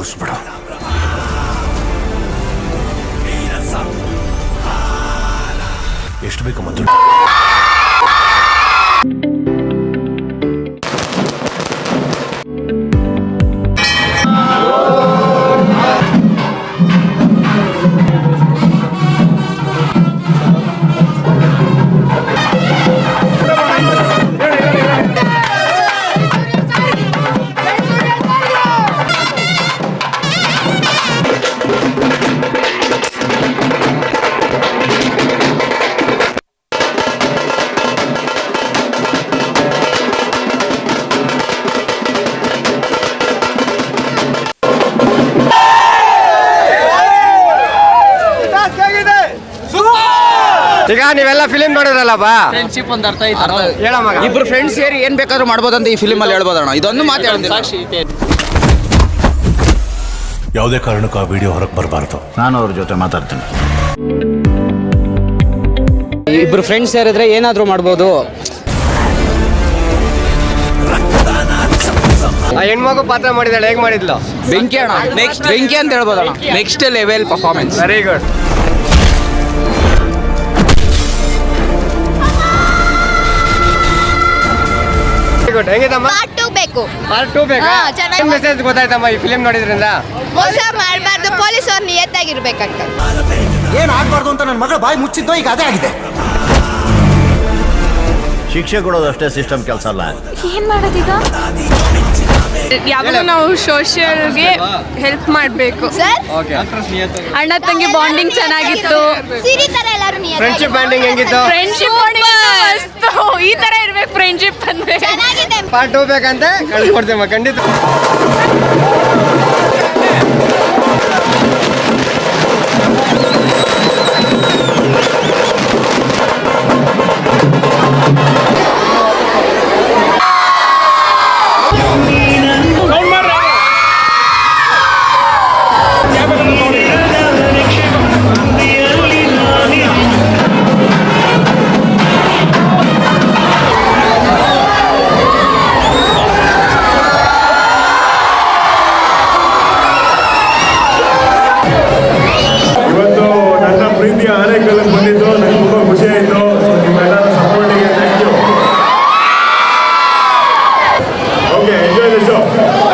ಮುಗಿಸ್ಬಿಡು ಎಷ್ಟು ಬೇಕು ಮತ್ತು? ಈಗ ನೀವೆಲ್ಲ ಫಿಲಿಮ್ ನೋಡಿದ್ರಲ್ಲ ಫ್ರೆಂಡ್ಶಿಪ್ ಒಂದು ಅರ್ಥ ಐತೆ ಹೇಳ ಮಗ. ಇಬ್ರು ಫ್ರೆಂಡ್ಸ್ ಸೇರಿ ಏನ್ ಬೇಕಾದ್ರೂ ಮಾಡ್ಬೋದಂತ ಈ ಫಿಲಿಮ್ ಅಲ್ಲಿ ಹೇಳ್ಬೋದಣ್ಣ. ಇದೊಂದು ಮಾತು ಹೇಳಿದ್ರೆ ಸಾಕ್ಷಿ ಐತೆ ಯಾವುದೇ ಕಾರಣಕ್ಕೂ ಆ ವಿಡಿಯೋ ಹೊರಗೆ ಬರಬಾರ್ದು. ನಾನು ಅವ್ರ ಜೊತೆ ಮಾತಾಡ್ತೀನಿ. ಇಬ್ರು ಫ್ರೆಂಡ್ಸ್ ಸೇರಿದ್ರೆ ಏನಾದ್ರೂ ಮಾಡ್ಬೋದು. ಆ ಹೆಣ್ಮಗು ಪಾತ್ರ ಮಾಡಿದಾಳೆ ಹೇಗ್ ಮಾಡಿದ್ಲು? ಬೆಂಕಿ ಅಣ್ಣ. ನೆಕ್ಸ್ಟ್ ಬೆಂಕಿ ಅಂತ ಹೇಳ್ಬೋದಣ್ಣ. Next level performance very good good ಹೆಂಗಿದಮ್ಮ part two ಬೇಕು. ಪಾರ್ಟ್ ಟೂ ಬೇಕಾ? ಹಾ, ಚೆನ್ನಾಗಿ ಏನ್ ಮೆಸೇಜ್ ಗೊತ್ತಾಯ್ತಮ್ಮ ಈ ಫಿಲಿಂ ನೋಡಿದ್ರಿಂದ? ಮೋಸ ಮಾಡಬಾರ್ದು ಪೊಲೀಸ್ ಅವ್ರು ನಿಯತ್ತಾಗಿರ್ಬೇಕಂತ. ಏನು ಆಗ್ಬಾರ್ದು ಅಂತ ನನ್ನ ಮಗಳ ಬಾಯಿ ಮುಚ್ಚಿದ್ದೋ ಈಗ ಅದೇ ಆಗಿದೆ. ಶಿಕ್ಷೆ ಕೊಡೋದಷ್ಟೇ ಸಿಸ್ಟಮ್ ಕೆಲಸ ಅಲ್ಲ. ಏನ್ ಮಾಡೋದೀಗ? ಯಾವಾಗಲೂ ನಾವು ಸೋಷಿಯಲ್ಗೆ ಹೆಲ್ಪ್ ಮಾಡಬೇಕು. ಸರ್ ಅಣ್ಣ ತಂಗಿ ಬಾಂಡಿಂಗ್ ಚೆನ್ನಾಗಿತ್ತು. ಫ್ರೆಂಡ್ಶಿಪ್ ಬಾಂಡಿಂಗ್ ಹೆಂಗಿತ್ತು? ಫ್ರೆಂಡ್ಶಿಪ್ ಈ ತರ ಇರ್ಬೇಕು ಫ್ರೆಂಡ್ಶಿಪ್ ಅಂದ್ರೆ. ಚೆನ್ನಾಗಿದೆ. ಪಾರ್ಟ್ ಹೋಗ್ಬೇಕಂತ ಕಳ್ಸಿ ಕಳ್ಸಿಕೊಡ್ತೀವಿ ಖಂಡಿತ. Let's go.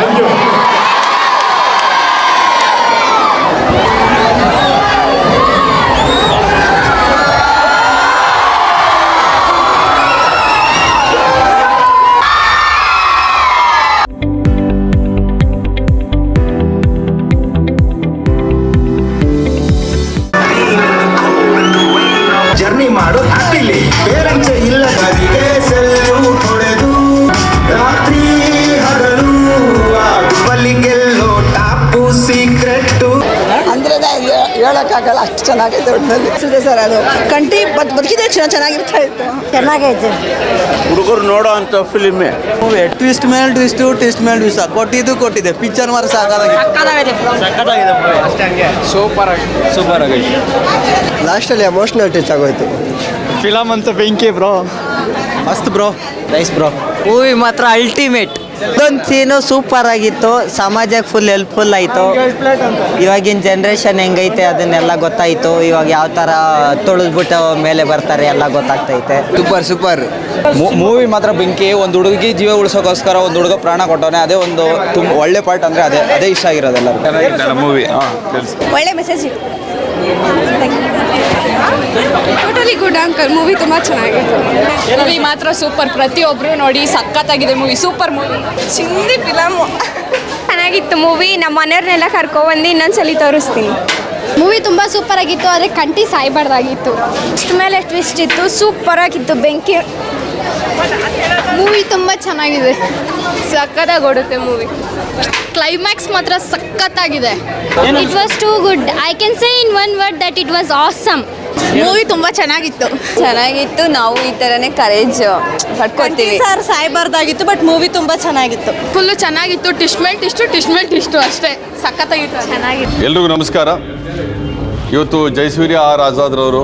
ಹೇಳಕ್ಕಾಗಲ್ಲ ಒಟ್ಟಿನಲ್ಲಿ ಒಟ್ಟಿನಲ್ಲಿ ಸರ್ ಅದು ಕಂಟಿ ಬದ್ ಬದುಕಿದ್ರೆ ಚೆನ್ನಾಗಿ ಚೆನ್ನಾಗಿರ್ತಾ ಇತ್ತು. ಚೆನ್ನಾಗೈತೆ. ಹುಡುಗರು ನೋಡೋ ಅಂತ ಫಿಲಿಮೇ? ಟ್ವಿಸ್ಟ್ ಮೇಲೆ ಟ್ವಿಸ್ಟ್ ಟ್ವಿಸ್ಟ್ ಮೇಲೆ ಟ್ವಿಸ್ಟ್ ಕೊಟ್ಟಿದ್ದು ಕೊಟ್ಟಿದೆ. ಪಿಕ್ಚರ್ ಮಾತ್ರ ಸಾಕಾಗಿದೆ ಸೂಪರ್ ಆಗಿ ಸೂಪರ್ ಆಗೈತೆ ಲಾಸ್ಟಲ್ಲಿ ಎಮೋಷನಲ್ ಟಚ್ ಆಗೋಯ್ತು. ಫಿಲಮ್ ಅಂತ ಬೆಂಕಿ ಬ್ರೋ ಮಸ್ತ್ ಬ್ರೋ ನೈಸ್ ಬ್ರೋ ಮೂವಿ ಮಾತ್ರ ಅಲ್ಟಿಮೇಟ್ ಇದೊಂದು ಸೀನು ಸೂಪರ್ ಆಗಿತ್ತು. ಸಮಾಜಕ್ಕೆ ಫುಲ್ ಹೆಲ್ಪ್ಫುಲ್ ಆಯಿತು. ಇವಾಗಿನ ಜನ್ರೇಷನ್ ಹೆಂಗೈತೆ ಅದನ್ನೆಲ್ಲ ಗೊತ್ತಾಯಿತು. ಇವಾಗ ಯಾವ ಥರ ತುಳಿದ್ಬಿಟ್ಟು ಮೇಲೆ ಬರ್ತಾರೆ ಎಲ್ಲ ಗೊತ್ತಾಗ್ತೈತೆ. ಸೂಪರ್ ಸೂಪರ್ ಮೂವಿ ಮಾತ್ರ ಬೆಂಕಿ ಒಂದು ಹುಡುಗಿ ಜೀವ ಉಳಿಸೋಕ್ಕೋಸ್ಕರ ಒಂದು ಹುಡುಗ ಪ್ರಾಣ ಕೊಟ್ಟವನೇ ಅದೇ ಒಂದು ತುಂಬ ಒಳ್ಳೆ ಪಾರ್ಟ್ ಅಂದರೆ ಅದೇ ಅದೇ ಇಷ್ಟ ಆಗಿರೋದೆಲ್ಲ ಮೂವಿ ಒಳ್ಳೆ ಮೆಸೇಜ್ ಗುಡ್ ಅಂಕಲ್ ಮೂವಿ ತುಂಬ ಚೆನ್ನಾಗಿತ್ತು. ಮೂವಿ ಮಾತ್ರ ಸೂಪರ್ ಪ್ರತಿಯೊಬ್ಬರು ನೋಡಿ ಸಖತ್ತಾಗಿದೆ ಮೂವಿ ಸೂಪರ್ ಮೂವಿ ಚಿಂದಿ ಫಿಲಮ್ ಚೆನ್ನಾಗಿತ್ತು ಮೂವಿ ನಮ್ಮ ಮನೆಯವ್ರನ್ನೆಲ್ಲ ಕರ್ಕೊಬಂದು ಇನ್ನೊಂದ್ಸಲಿ ತೋರಿಸ್ತೀನಿ. ಮೂವಿ ತುಂಬ ಸೂಪರ್ ಆಗಿತ್ತು ಆದರೆ ಕಂಟಿ ಸಾಯ್ಬಾರ್ದಾಗಿತ್ತು. ಇಷ್ಟ ಮೇಲೆ ಟ್ವಿಸ್ಟ್ ಇತ್ತು. ಸೂಪರ್ ಆಗಿತ್ತು ಬೆಂಕಿ. ಮೂವಿ ತುಂಬ ಚೆನ್ನಾಗಿದೆ. ಸಖತ್ತಾಗಿ ಓಡುತ್ತೆ ಮೂವಿ ಕ್ಲೈಮ್ಯಾಕ್ಸ್ ಮಾತ್ರ ಸಖತ್ತಾಗಿದೆ. It was too good I can say in one word that it was awesome movie ತುಂಬಾ ಚೆನ್ನಾಗಿತ್ತು. ಚೆನ್ನಾಗಿತ್ತು. ನಾವು ಈ ತರನೇ ಕರೇಜ್ ಪಡ್ಕೊತೀವಿ ಸರ್ ಸಾಯ್ಬಾರ್ದಾಗಿತ್ತು ಬಟ್ ಮೂವಿ ತುಂಬಾ ಚೆನ್ನಾಗಿತ್ತು. ಫುಲ್ ಚೆನ್ನಾಗಿತ್ತು. ಟಿಶ್ಮೆಂಟ್ ಇಷ್ಟು ಟಿಶ್ಮೆಂಟ್ ಇಷ್ಟು ಅಷ್ಟೇ. ಸಖತ್ತಾಗಿತ್ತು ಚೆನ್ನಾಗಿತ್ತು. ಎಲ್ರಿಗೂ ನಮಸ್ಕಾರ. ಇವತ್ತು ಜಯಸೂರ್ಯ ಆರ್ ಆಜಾದ್ರವರು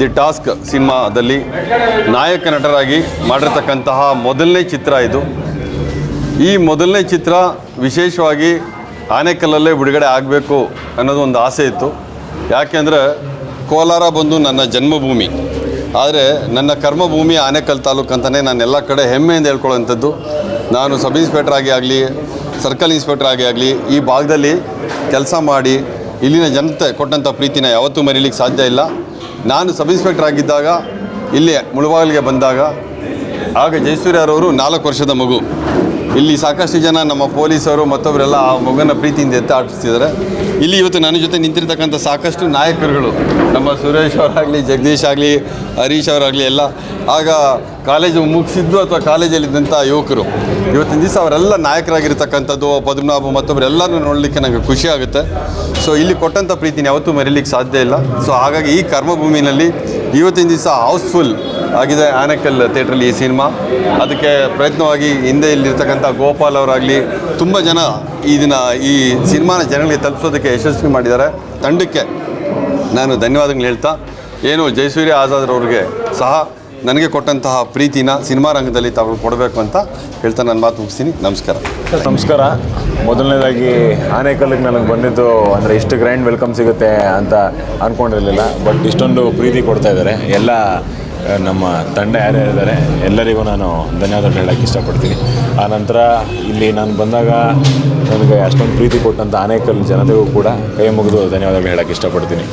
ದಿ ಟಾಸ್ಕ್ ಸಿನಿಮಾದಲ್ಲಿ ನಾಯಕ ನಟರಾಗಿ ಮಾಡಿರ್ತಕ್ಕಂತಹ ಮೊದಲನೇ ಚಿತ್ರ ಇದು. ಈ ಮೊದಲನೇ ಚಿತ್ರ ವಿಶೇಷವಾಗಿ ಆನೆಕಲ್ಲಲ್ಲೇ ಬಿಡುಗಡೆ ಆಗಬೇಕು ಅನ್ನೋದು ಒಂದು ಆಸೆ ಇತ್ತು. ಯಾಕೆಂದರೆ ಕೋಲಾರ ಬಂದು ನನ್ನ ಜನ್ಮಭೂಮಿ. ಆದರೆ ನನ್ನ ಕರ್ಮಭೂಮಿ ಆನೇಕಲ್ ತಾಲೂಕು ಅಂತಲೇ ನಾನು ಎಲ್ಲ ಕಡೆ ಹೆಮ್ಮೆಯಿಂದ ಹೇಳ್ಕೊಳ್ಳೋವಂಥದ್ದು. ನಾನು ಸಬ್ ಇನ್ಸ್ಪೆಕ್ಟರ್ ಆಗಿ ಆಗಲಿ, ಸರ್ಕಲ್ ಇನ್ಸ್ಪೆಕ್ಟರ್ ಆಗಿ ಆಗಲಿ, ಈ ಭಾಗದಲ್ಲಿ ಕೆಲಸ ಮಾಡಿ ಇಲ್ಲಿನ ಜನತೆ ಕೊಟ್ಟಂಥ ಪ್ರೀತಿನ ಯಾವತ್ತೂ ಮರೀಲಿಕ್ಕೆ ಸಾಧ್ಯ ಇಲ್ಲ. ನಾನು ಸಬ್ ಇನ್ಸ್ಪೆಕ್ಟರ್ ಆಗಿದ್ದಾಗ, ಇಲ್ಲಿ ಮುಳುಬಾಗಿಲಿಗೆ ಬಂದಾಗ, ಆಗ ಜಯಸೂರ್ಯರವರು ನಾಲ್ಕು ವರ್ಷದ ಮಗು. ಇಲ್ಲಿ ಸಾಕಷ್ಟು ಜನ ನಮ್ಮ ಪೊಲೀಸರು ಮತ್ತೊಬ್ಬರೆಲ್ಲ ಆ ಮಗನ ಪ್ರೀತಿಯಿಂದ ಎತ್ತ ಆಡಿಸ್ತಿದ್ದಾರೆ ಇಲ್ಲಿ ಇವತ್ತು ನನ್ನ ಜೊತೆ ನಿಂತಿರ್ತಕ್ಕಂಥ ಸಾಕಷ್ಟು ನಾಯಕರುಗಳು, ನಮ್ಮ ಸುರೇಶ್ ಅವರಾಗಲಿ, ಜಗದೀಶ್ ಆಗಲಿ, ಹರೀಶ್ ಅವರಾಗಲಿ ಎಲ್ಲ. ಆಗ ಕಾಲೇಜು ಮುಗಿಸಿದ್ದು ಅಥವಾ ಕಾಲೇಜಲ್ಲಿದ್ದಂಥ ಯುವಕರು. ಇವತ್ತಿನ ದಿವಸ ಅವರೆಲ್ಲ ನಾಯಕರಾಗಿರ್ತಕ್ಕಂಥದ್ದು, ಪದ್ಮನಾಭ ಮತ್ತೊಬ್ಬರೆಲ್ಲರೂ ನೋಡಲಿಕ್ಕೆ ನನಗೆ ಖುಷಿ ಆಗುತ್ತೆ. ಸೊ ಇಲ್ಲಿ ಕೊಟ್ಟಂಥ ಪ್ರೀತಿನ ಯಾವತ್ತೂ ಮರೀಲಿಕ್ಕೆ ಸಾಧ್ಯ ಇಲ್ಲ. ಸೊ ಹಾಗಾಗಿ ಈ ಕರ್ಮಭೂಮಿನಲ್ಲಿ ಇವತ್ತಿನ ದಿವಸ ಹೌಸ್ಫುಲ್ ಆಗಿದೆ ಆನೆಕಲ್ ಥಿಯೇಟ್ರಲ್ಲಿ ಈ ಸಿನಿಮಾ. ಅದಕ್ಕೆ ಪ್ರಯತ್ನವಾಗಿ ಹಿಂದೆ ಇಲ್ಲಿರ್ತಕ್ಕಂಥ ಗೋಪಾಲ್ ಅವರಾಗಲಿ, ತುಂಬ ಜನ ಈ ದಿನ ಈ ಸಿನಿಮಾನ ಜನಗಳಿಗೆ ತಲುಪಿಸೋದಕ್ಕೆ ಯಶಸ್ವಿ ಮಾಡಿದ್ದಾರೆ. ತಂಡಕ್ಕೆ ನಾನು ಧನ್ಯವಾದಗಳು ಹೇಳ್ತಾ, ಏನು ಜಯಸೂರ್ಯ ಆಜಾದ್ರವ್ರಿಗೆ ಸಹ ನನಗೆ ಕೊಟ್ಟಂತಹ ಪ್ರೀತಿನ ಸಿನಿಮಾ ರಂಗದಲ್ಲಿ ತಾವು ಕೊಡಬೇಕು ಅಂತ ಹೇಳ್ತಾ ನಾನು ಮಾತು ಮುಗಿಸ್ತೀನಿ. ನಮಸ್ಕಾರ. ನಮಸ್ಕಾರ. ಮೊದಲನೇದಾಗಿ ಆನೆಕಲ್ಲಿಗೆ ನನಗೆ ಬಂದಿದ್ದು ಅಂದರೆ ಇಷ್ಟು ಗ್ರ್ಯಾಂಡ್ ವೆಲ್ಕಮ್ ಸಿಗುತ್ತೆ ಅಂತ ಅಂದ್ಕೊಂಡಿರಲಿಲ್ಲ ಬಟ್ ಇಷ್ಟೊಂದು ಪ್ರೀತಿ ಕೊಡ್ತಾ ಇದ್ದಾರೆ. ಎಲ್ಲ ನಮ್ಮ ತಂಡ ಯಾರ್ಯಾರಿದ್ದಾರೆ ಎಲ್ಲರಿಗೂ ನಾನು ಧನ್ಯವಾದ ಹೇಳೋಕ್ಕೆ ಇಷ್ಟಪಡ್ತೀನಿ. ನಂತರ ಇಲ್ಲಿ ನಾನು ಬಂದಾಗ ನನಗೆ ಅಷ್ಟೊಂದು ಪ್ರೀತಿ ಕೊಟ್ಟಂಥ ಆನೇಕಲ್ ಜನತೆಗೂ ಕೂಡ ಕೈ ಮುಗಿದು ಧನ್ಯವಾದಗಳು ಹೇಳೋಕ್ಕೆ ಇಷ್ಟಪಡ್ತೀನಿ.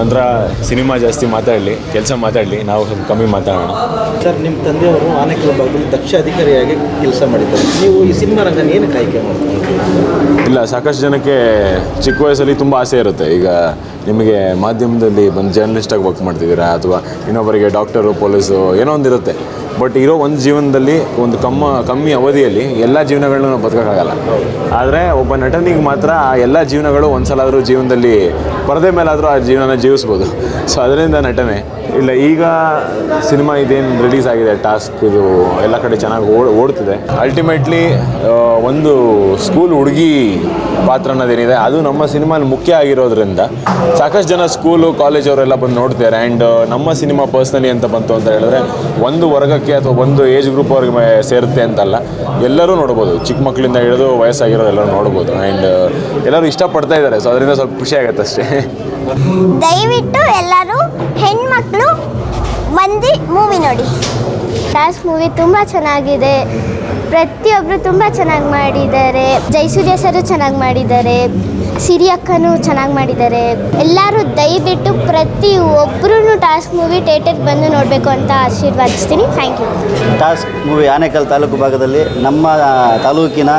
ನಂತರ ಸಿನಿಮಾ ಜಾಸ್ತಿ ಮಾತಾಡಲಿ ಕೆಲಸ ಮಾತಾಡಲಿ ನಾವು ಸ್ವಲ್ಪ ಕಮ್ಮಿ ಮಾತಾಡೋಣ. ಸರ್ ನಿಮ್ಮ ತಂದೆಯವರು ಆನೇಕಲ್ ಭಾಗದಲ್ಲಿ ದಕ್ಷ ಅಧಿಕಾರಿಯಾಗಿ ಕೆಲಸ ಮಾಡಿದ್ದಾರೆ. ನೀವು ಈ ಸಿನಿಮಾ ರಂಗನ ಏನು ಆಯ್ಕೆ ಮಾಡ್ತೀರಿ? ಇಲ್ಲ ಸಾಕಷ್ಟು ಜನಕ್ಕೆ ಚಿಕ್ಕ ವಯಸ್ಸಲ್ಲಿ ತುಂಬ ಆಸೆ ಇರುತ್ತೆ. ಈಗ ನಿಮಗೆ ಮಾಧ್ಯಮದಲ್ಲಿ ಬಂದು ಜರ್ನಲಿಸ್ಟಾಗಿ ವರ್ಕ್ ಮಾಡ್ತಿದ್ದೀರಾ ಅಥವಾ ಇನ್ನೊಬ್ಬರಿಗೆ ಡಾಕ್ಟರು ಪೊಲೀಸು ಏನೋ ಒಂದು ಇರುತ್ತೆ ಬಟ್ ಇರೋ ಒಂದು ಜೀವನದಲ್ಲಿ ಒಂದು ಕಮ್ಮ, ಕಮ್ಮಿ ಅವಧಿಯಲ್ಲಿ ಎಲ್ಲ ಜೀವನಗಳನ್ನ ನಾವು ಬದುಕೋಕ್ಕಾಗಲ್ಲ. ಆದರೆ ಒಬ್ಬ ನಟನಿಗೆ ಮಾತ್ರ ಆ ಎಲ್ಲ ಜೀವನಗಳು ಒಂದ್ಸಲ ಆದರೂ ಜೀವನದಲ್ಲಿ ಪರದೆ ಮೇಲಾದರೂ ಆ ಜೀವನನ ಜೀವಿಸ್ಬೋದು. ಸೊ ಅದರಿಂದ ನಟನೆ. ಇಲ್ಲ, ಈಗ ಸಿನಿಮಾ ಇದೇನು ರಿಲೀಸ್ ಆಗಿದೆ ಟಾಸ್ಕ್ ಇದು ಎಲ್ಲ ಕಡೆ ಚೆನ್ನಾಗಿ ಓಡ್, ಓಡ್ತಿದೆ. ಅಲ್ಟಿಮೇಟ್ಲಿ ಒಂದು ಸ್ಕೂಲ್ ಹುಡುಗಿ ಪಾತ್ರ ಅನ್ನೋದೇನಿದೆ, ಅದು ನಮ್ಮ ಸಿನಿಮಾಲಿ ಮುಖ್ಯ ಆಗಿರೋದ್ರಿಂದ ಸಾಕಷ್ಟು ಜನ ಸ್ಕೂಲು ಕಾಲೇಜ್ ಅವರೆಲ್ಲ ಬಂದು ನೋಡ್ತಾರೆ ಆ್ಯಂಡ್ ನಮ್ಮ ಸಿನಿಮಾ ಪರ್ಸ್ನಲಿ ಅಂತ ಬಂತು ಅಂತ ಹೇಳಿದ್ರೆ ಒಂದು ವರ್ಗಕ್ಕೆ ಅಥವಾ ಒಂದು ಏಜ್ ಗ್ರೂಪ್ ಅವ್ರಿಗೆ ಸೇರುತ್ತೆ ಅಂತಲ್ಲ, ಎಲ್ಲರೂ ನೋಡ್ಬೋದು. ಚಿಕ್ಕ ಮಕ್ಕಳಿಂದ ಹಿಡಿದು ವಯಸ್ಸಾಗಿರೋ ಎಲ್ಲರೂ ನೋಡ್ಬೋದು. ಆ್ಯಂಡ್ ಎಲ್ಲರೂ ಇಷ್ಟಪಡ್ತಾ ಇದ್ದಾರೆ ಸೊ ಅದರಿಂದ ಸ್ವಲ್ಪ ಖುಷಿ ಆಗುತ್ತೆ ಅಷ್ಟೇ. ದಯವಿಟ್ಟು ಎಲ್ಲರೂ ಹೆಣ್ಮಕ್ಳು ಬಂದು ಮೂವಿ ನೋಡಿ. ಟಾಸ್ಕ್ ಮೂವಿ ತುಂಬ ಚೆನ್ನಾಗಿದೆ. ಪ್ರತಿಯೊಬ್ಬರು ತುಂಬ ಚೆನ್ನಾಗಿ ಮಾಡಿದ್ದಾರೆ. ಜೈಸೂರ್ಯ ಸರು ಚೆನ್ನಾಗಿ ಮಾಡಿದ್ದಾರೆ. ಸಿರಿ ಅಕ್ಕನೂ ಚೆನ್ನಾಗಿ ಮಾಡಿದ್ದಾರೆ. ಎಲ್ಲರೂ ದಯವಿಟ್ಟು ಪ್ರತಿ ಒಬ್ಬರೂ ಟಾಸ್ಕ್ ಮೂವಿ ಥಿಯೇಟರ್ಗೆ ಬಂದು ನೋಡಬೇಕು ಅಂತ ಆಶೀರ್ವಾದಿಸ್ತೀನಿ. Thank you task movie Anekal taluk ಭಾಗದಲ್ಲಿ ನಮ್ಮ ತಾಲೂಕಿನ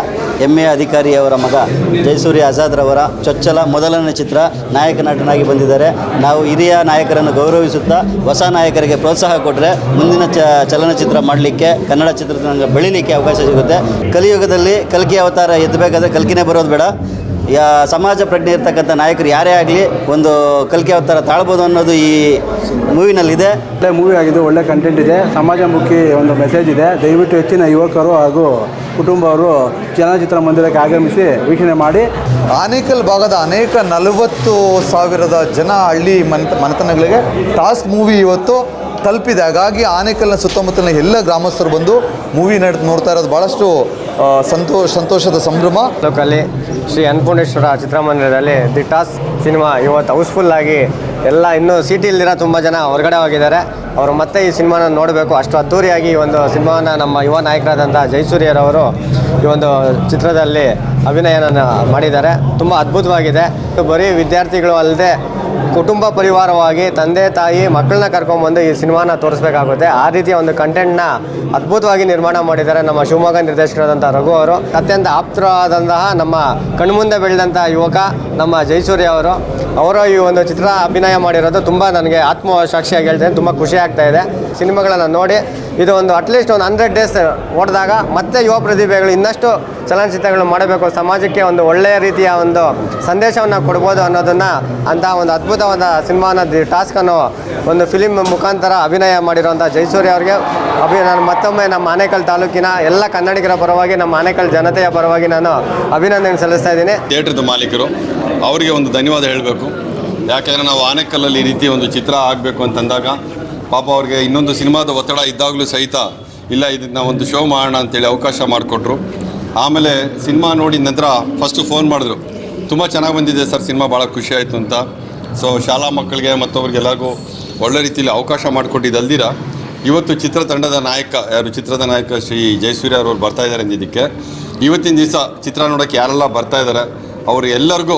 ಹೆಮ್ಮೆಯ ಅಧಿಕಾರಿಯವರ ಮಗ ಜಯಸೂರಿ ಆಜಾದ್ರವರ ಚೊಚ್ಚಲ ಮೊದಲನೇ ಚಿತ್ರ ನಾಯಕ ನಟನಾಗಿ ಬಂದಿದ್ದಾರೆ. ನಾವು ಹಿರಿಯ ನಾಯಕರನ್ನು ಗೌರವಿಸುತ್ತಾ ಹೊಸ ನಾಯಕರಿಗೆ ಪ್ರೋತ್ಸಾಹ ಕೊಟ್ಟರೆ ಮುಂದಿನ ಚ, ಚಲನಚಿತ್ರ ಮಾಡಲಿಕ್ಕೆ, ಕನ್ನಡ ಚಿತ್ರರಂಗ ಬೆಳೀಲಿಕ್ಕೆ ಅವಕಾಶ ಸಿಗುತ್ತೆ. ಕಲಿಯುಗದಲ್ಲಿ ಕಲ್ಕಿ ಅವತಾರ ಎತ್ತಬೇಕಾದ್ರೆ ಕಲ್ಕಿನೇ ಬರೋದು ಬೇಡ. ಯಾ ಸಮಾಜ ಪ್ರಜ್ಞೆ ಇರ್ತಕ್ಕಂಥ ನಾಯಕರು ಯಾರೇ ಆಗಲಿ ಒಂದು ಕಲಿಕೆ ಅವತಾರ ತಾಳ್ಬೋದು ಅನ್ನೋದು ಈ ಮೂವಿನಲ್ಲಿದೆ. ಒಳ್ಳೆ ಮೂವಿ ಆಗಿದೆ ಒಳ್ಳೆ ಕಂಟೆಂಟ್ ಇದೆ. ಸಮಾಜಮುಖಿ ಒಂದು ಮೆಸೇಜ್ ಇದೆ. ದಯವಿಟ್ಟು ಹೆಚ್ಚಿನ ಯುವಕರು ಹಾಗೂ ಕುಟುಂಬವರು ಚಲನಚಿತ್ರ ಮಂದಿರಕ್ಕೆ ಆಗಮಿಸಿ ವೀಕ್ಷಣೆ ಮಾಡಿ. ಆನೇಕಲ್ ಭಾಗದ ಅನೇಕ ನಲವತ್ತು ಸಾವಿರದ ಜನ ಹಳ್ಳಿ ಮನೆತ ಮನೆತನಗಳಿಗೆ ಟಾಸ್ಕ್ ಮೂವಿ ಇವತ್ತು ತಲುಪಿದೆ. ಹಾಗಾಗಿ ಆನೇಕಲ್ನ ಸುತ್ತಮುತ್ತಲಿನ ಎಲ್ಲ ಗ್ರಾಮಸ್ಥರು ಬಂದು ಮೂವಿ ನಡೆದು ನೋಡ್ತಾ ಇರೋದು ಭಾಳಷ್ಟು ಸಂತೋಷ ಸಂತೋಷದ ಸಂಭ್ರಮ. ಲೋಕಲ್ಲಿ ಶ್ರೀ ಅನ್ನಪೂರ್ಣೇಶ್ವರ ಚಿತ್ರಮಂದಿರದಲ್ಲಿ ದಿ ಟಾಸ್ ಸಿನಿಮಾ ಇವತ್ತು ಹೌಸ್ಫುಲ್ ಆಗಿ ಎಲ್ಲ ಇನ್ನೂ ಸಿಟಿ ಇಲ್ದಿರ ತುಂಬ ಜನ ಹೊರಗಡೆ ಹೋಗಿದ್ದಾರೆ. ಅವರು ಮತ್ತೆ ಈ ಸಿನಿಮಾನ ನೋಡಬೇಕು. ಅಷ್ಟು ಅದ್ಧೂರಿಯಾಗಿ ಈ ಒಂದು ಸಿನಿಮಾನ ನಮ್ಮ ಯುವ ನಾಯಕರಾದಂಥ ಜಯಸೂರ್ಯರವರು ಈ ಒಂದು ಚಿತ್ರದಲ್ಲಿ ಅಭಿನಯನ ಮಾಡಿದ್ದಾರೆ. ತುಂಬ ಅದ್ಭುತವಾಗಿದೆ. ಬರೀ ವಿದ್ಯಾರ್ಥಿಗಳು ಅಲ್ಲದೆ ಕುಟುಂಬ ಪರಿವಾರವಾಗಿ ತಂದೆ, ತಾಯಿ, ಮಕ್ಕಳನ್ನ ಕರ್ಕೊಂಬಂದು ಈ ಸಿನಿಮಾನ ತೋರಿಸ್ಬೇಕಾಗುತ್ತೆ. ಆ ರೀತಿಯ ಒಂದು ಕಂಟೆಂಟ್ನ ಅದ್ಭುತವಾಗಿ ನಿರ್ಮಾಣ ಮಾಡಿದ್ದಾರೆ ನಮ್ಮ ಶಿವಮೊಗ್ಗ ನಿರ್ದೇಶಕರಾದಂಥ ರಘು ಅವರು. ಅತ್ಯಂತ ಆಪ್ತರಾದಂತಹ ನಮ್ಮ ಕಣ್ಮುಂದೆ ಬೆಳೆದಂಥ ಯುವಕ ನಮ್ಮ ಜಯಸೂರ್ಯ ಅವರು. ಅವರು ಈ ಒಂದು ಚಿತ್ರ ಅಭಿನಯ ಮಾಡಿರೋದು ತುಂಬ ನನಗೆ ಆತ್ಮಸಾಕ್ಷಿಯಾಗಿ ಹೇಳ್ತೇನೆ. ತುಂಬ ಖುಷಿ ಆಗ್ತಾ ಇದೆ. ಸಿನಿಮಾಗಳನ್ನು ನೋಡಿ ಇದು ಒಂದು ಅಟ್ಲೀಸ್ಟ್ ಒಂದು ಹಂಡ್ರೆಡ್ ಡೇಸ್ ಓಡಿದಾಗ ಮತ್ತೆ ಯುವ ಪ್ರತಿಭೆಗಳು ಇನ್ನಷ್ಟು ಚಲನಚಿತ್ರಗಳು ಮಾಡಬೇಕು. ಸಮಾಜಕ್ಕೆ ಒಂದು ಒಳ್ಳೆಯ ರೀತಿಯ ಒಂದು ಸಂದೇಶವನ್ನು ಕೊಡ್ಬೋದು ಅನ್ನೋದನ್ನು ಅಂತ ಒಂದು ಅದ್ಭುತವಾದ ಸಿನಿಮಾನ ದಿ ಟಾಸ್ಕ್ ಅನ್ನೋ ಒಂದು ಫಿಲಿಮ್ ಮುಖಾಂತರ ಅಭಿನಯ ಮಾಡಿರುವಂಥ ಜಯಸೂರ್ಯ ಅವರಿಗೆ. ಅಭಿ ನಾನು ಮತ್ತೊಮ್ಮೆ ನಮ್ಮ ಆನೇಕಲ್ ತಾಲೂಕಿನ ಎಲ್ಲ ಕನ್ನಡಿಗರ ಪರವಾಗಿ, ನಮ್ಮ ಆನೇಕಲ್ ಜನತೆಯ ಪರವಾಗಿ ನಾನು ಅಭಿನಂದನೆ ಸಲ್ಲಿಸ್ತಾ ಇದ್ದೀನಿ. ಥಿಯೇಟ್ರದ ಮಾಲೀಕರು, ಅವರಿಗೆ ಒಂದು ಧನ್ಯವಾದ ಹೇಳಬೇಕು. ಯಾಕೆಂದರೆ ನಾವು ಆನೇಕಲ್ಲಲ್ಲಿ ಈ ರೀತಿ ಒಂದು ಚಿತ್ರ ಆಗಬೇಕು ಅಂತಂದಾಗ ಪಾಪ ಅವ್ರಿಗೆ ಇನ್ನೊಂದು ಸಿನಿಮಾದ ಒತ್ತಡ ಇದ್ದಾಗಲೂ ಸಹಿತ, ಇಲ್ಲ ಇದನ್ನ ಒಂದು ಶೋ ಮಾಡೋಣ ಅಂತೇಳಿ ಅವಕಾಶ ಮಾಡಿಕೊಟ್ರು. ಆಮೇಲೆ ಸಿನಿಮಾ ನೋಡಿದ ನಂತರ ಫಸ್ಟು ಫೋನ್ ಮಾಡಿದ್ರು. ತುಂಬ ಚೆನ್ನಾಗಿ ಬಂದಿದೆ ಸರ್ ಸಿನಿಮಾ ಭಾಳ ಖುಷಿ ಆಯಿತು ಅಂತ. ಸೊ ಶಾಲಾ ಮಕ್ಕಳಿಗೆ ಮತ್ತೊಬ್ರಿಗೆಲ್ಲರಿಗೂ ಒಳ್ಳೆ ರೀತಿಯಲ್ಲಿ ಅವಕಾಶ ಮಾಡಿಕೊಟ್ಟಿದ್ದಲ್ದಿರ ಇವತ್ತು ಚಿತ್ರತಂಡದ ನಾಯಕ, ಯಾರು ಚಿತ್ರದ ನಾಯಕ ಶ್ರೀ ಜಯಸೂರ್ಯ ಅವರು ಬರ್ತಾ ಇದ್ದಾರೆ ಅಂದಿದ್ದಕ್ಕೆ. ಇವತ್ತಿನ ದಿವಸ ಚಿತ್ರ ನೋಡೋಕ್ಕೆ ಯಾರೆಲ್ಲ ಬರ್ತಾ ಇದ್ದಾರೆ ಅವರು ಎಲ್ಲರಿಗೂ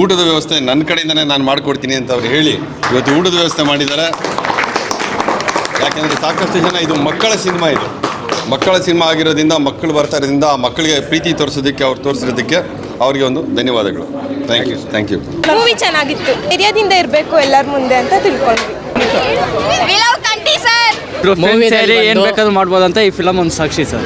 ಊಟದ ವ್ಯವಸ್ಥೆ ನನ್ನ ಕಡೆಯಿಂದನೇ ನಾನು ಮಾಡಿಕೊಡ್ತೀನಿ ಅಂತ ಅವ್ರು ಹೇಳಿ ಇವತ್ತು ಊಟದ ವ್ಯವಸ್ಥೆ ಮಾಡಿದ್ದಾರೆ. ಯಾಕೆಂದರೆ ಸಾಕಷ್ಟು ಜನ ಇದು ಮಕ್ಕಳ ಸಿನಿಮಾ ಇದು. ಮಕ್ಕಳ ಸಿನಿಮಾ ಆಗಿರೋದ್ರಿಂದ ಮಕ್ಕಳು ಬರ್ತಾ ಇರೋದ್ರಿಂದ ಆ ಮಕ್ಕಳಿಗೆ ಪ್ರೀತಿ ತೋರಿಸೋದಕ್ಕೆ ಅವ್ರು ತೋರಿಸಿರೋದಕ್ಕೆ ಅವರಿಗೆ ಒಂದು ಧನ್ಯವಾದಗಳು. Thank you thank you movie ಚೆನ್ನಾಗಿತ್ತು. ಹಿರಿಯದಿಂದ ಇರಬೇಕು ಎಲ್ಲರ ಮುಂದೆ ಅಂತ ತಿಳ್ಕೊಂಡ್ವಿ. ಮೂವಿ ಏನು ಬೇಕಾದ್ರೂ ಮಾಡ್ಬೋದಂತ ಅಂತ ಈ ಫಿಲಮ್ ಒಂದು ಸಾಕ್ಷಿ ಸರ್